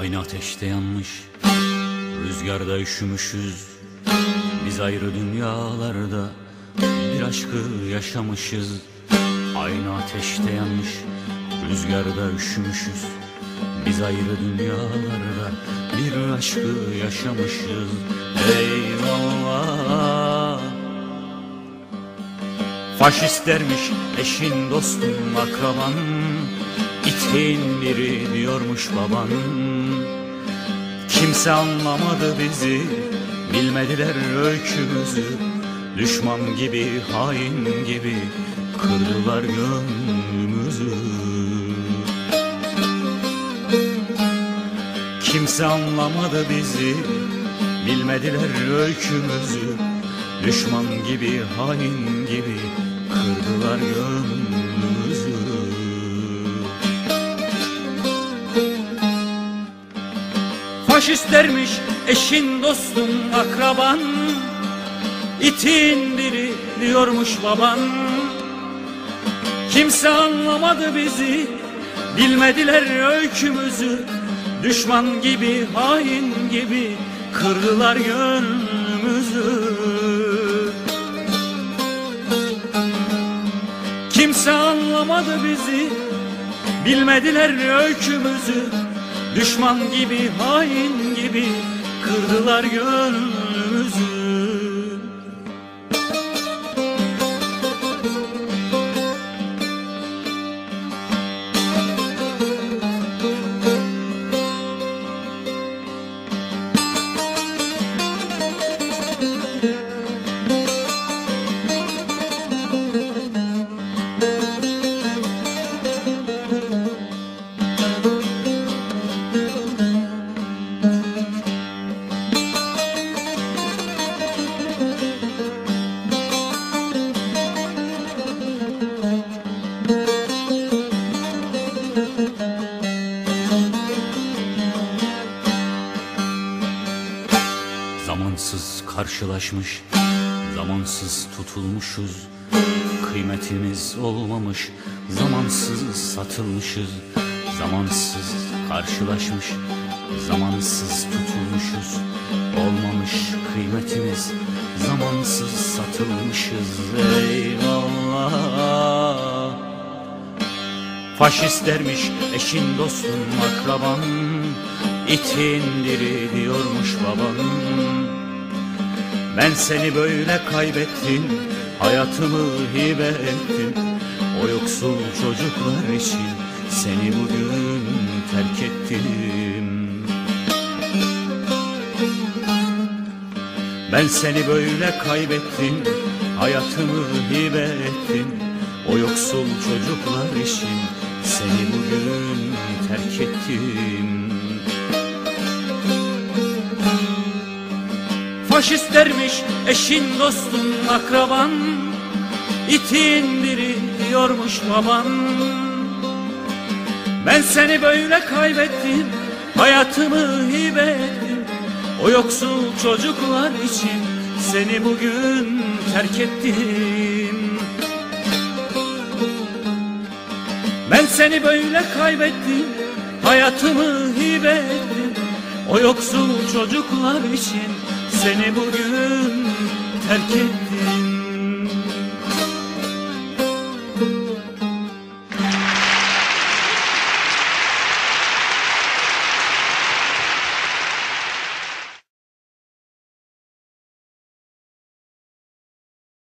Aynı ateşte yanmış Rüzgarda üşümüşüz. Biz ayrı dünyalarda Bir aşkı yaşamışız. Aynı ateşte yanmış Rüzgarda üşümüşüz. Biz ayrı dünyalarda Bir aşkı yaşamışız. Eyvallah Faşist dermiş eşin dostun akraban İtin biri diyormuş baban. Kimse anlamadı bizi Bilmediler öykümüzü. Düşman gibi hain gibi Kırdılar gönlümüzü. Kimse anlamadı bizi Bilmediler öykümüzü. Düşman gibi hain gibi Kırdılar gönlümüzü Faşist dermiş eşin dostun akraban. İtin biri diyormuş baban. Kimse anlamadı bizi Bilmediler öykümüzü. Düşman gibi hain gibi Kırdılar gönlümüzü. Kimse anlamadı bizi Bilmediler öykümüzü Düşman gibi hain gibi Kırdılar gönlümüzü Zamansız karşılaşmış, zamansız tutulmuşuz. Kıymetimiz olmamış, zamansız satılmışız. Zamansız karşılaşmış, zamansız tutulmuşuz. Olmamış kıymetimiz, zamansız satılmışız. Eyvallah. Faşist dermiş eşin dostun akraban İtin diri diyormuş baban Ben seni böyle kaybettim Hayatımı hibe ettim. O yoksul çocuklar için Seni bugün terk ettim. Ben seni böyle kaybettim Hayatımı hibe ettim. O yoksul çocuklar için Seni bugün terk ettim Faşist dermiş eşin dostun akraban. İtin biri diyormuş baban. Ben seni böyle kaybettim Hayatımı hibe ettim. O yoksul çocuklar için Seni bugün terk ettim. Ben seni böyle kaybettim Hayatımı hibe ettim. O yoksul çocuklar için Seni bugün terk ettim